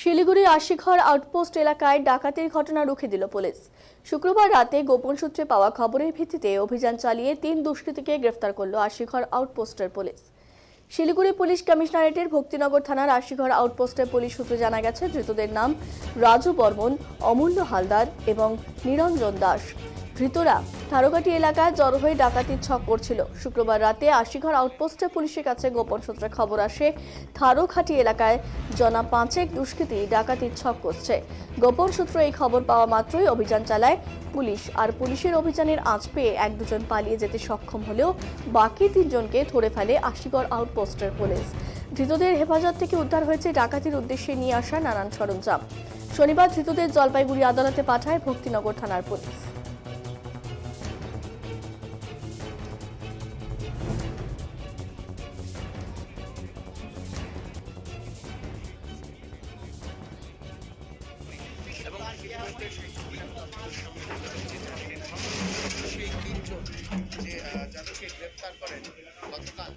Siliguri Ashighar outpost এলাকায় ডাকাতির ঘটনা রুখে দিল পুলিশ। শুক্রবার রাতে গোপন সূত্রে পাওয়া খবরের ভিত্তিতে অভিযান চালিয়ে তিন দুষ্কৃতীকে গ্রেফতার করল আশিঘর আউটপোস্টের পুলিশ। শিলিগুড়ি পুলিশ কমিশনারেটের ভক্তিনগর থানার আশিঘর আউটপোস্টের পুলিশ সূত্রে জানা গেছে, ধৃতদের নাম রাজু বর্মন, অমূল্য হালদার এবং নিরঞ্জন দাস। ধৃতরা থারোকাটি এলাকায় জড়ো হয়ে ডাকাতির ছক করছিল শুক্রবার রাতে আশিঘর আউটপোস্টে পুলিশের কাছে গোপন সূত্রে খবর আসে থারোখাটি এলাকায় জনা পাঁচেক দুষ্কৃতী ডাকাতির ছক করছে। গোপন সূত্রে এই খবর পাওয়া মাত্রই অভিযান চালায় পুলিশ, আর পুলিশের অভিযানের আঁচ পেয়ে এক দুজন পালিয়ে যেতে সক্ষম হলেও বাকি তিনজনকে ধরে ফেলে আশিগড় আউটপোস্টের পুলিশ। ধৃতদের হেফাজত থেকে উদ্ধার হয়েছে ডাকাতির উদ্দেশ্যে নিয়ে আসা নানান সরঞ্জাম। শনিবার ধৃতদের জলপাইগুড়ি আদালতে পাঠায় ভক্তিনগর থানার পুলিশ। ইতিমধ্যে সেই সেই তিনজন যে যাদেরকে গ্রেপ্তার করেন গতকাল।